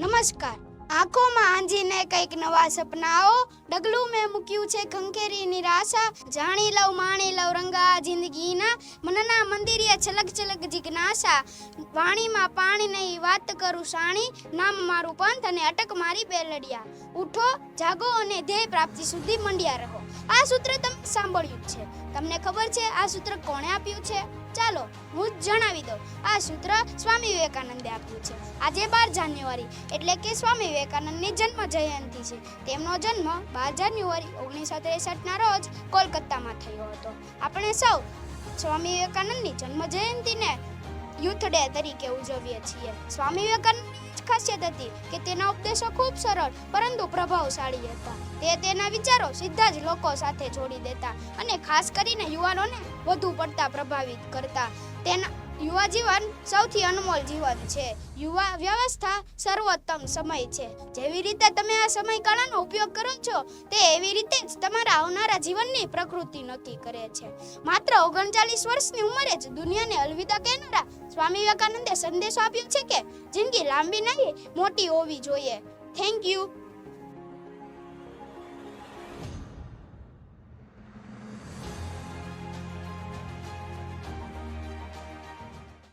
નમસ્કાર. આંખોમાં આંજીને કંઈક નવા સપનાઓ ડગલું મેં મૂક્યું છે ખંખેરી નિરાશા જાણી લઉં, માણી લઉં રંગા જિંદગીના મનના મંદિરે છલક છલક જિજ્ઞાસા વાણીમાં પાણી નહીં, વાત કરું સાણી, નામ મારું પંથ અને અટક મારી બેલડિયા ઉઠો, જાગો અને ધ્યેય પ્રાપ્તિ સુધી મંડ્યા રહો. આ સૂત્ર તમે સાંભળ્યું છે. તમને ખબર છે આ સૂત્ર કોણે આપ્યું છે? ચાલો, હું જણાવી દઉં. આ સૂત્ર સ્વામી વિવેકાનંદે આપ્યું છે. આજે બાર જાન્યુઆરી, એટલે કે સ્વામી વિવેકાનંદની જન્મ જયંતિ છે. તેમનો જન્મ બાર જાન્યુઆરી ઓગણીસો ત્રેસઠના રોજ કોલકાતામાં થયો હતો. આપણે સૌ સ્વામી વિવેકાનંદની જન્મ જયંતિને યુથ ડે તરીકે ઉજવીએ છીએ. સ્વામી વિવેકાનંદની ખાસિયત હતી કે તેના ઉપદેશો ખૂબ સરળ પરંતુ પ્રભાવશાળી હતા. તે તેના વિચારો સીધા જ લોકો સાથે જોડી દેતા અને ખાસ કરીને યુવાનોને વધુ પડતા પ્રભાવિત કરતા. તેના યુવા જીવન સૌથી અનમોલ જીવન છે. યુવા વ્યવસ્થા સર્વોત્તમ સમય છે. જેવી રીતે તમે આ સમયગાળાનો ઉપયોગ કરો છો, તે એવી રીતે જ તમારા આવનારા જીવનની પ્રકૃતિ નક્કી કરે છે. માત્ર ઓગણચાલીસ વર્ષની ઉંમરે જ દુનિયાને અલવિદા કહેનારા સ્વામી વિવેકાનંદે સંદેશો આપ્યો છે કે, જિંદગી લાંબી નહીં, મોટી હોવી જોઈએ. Thank you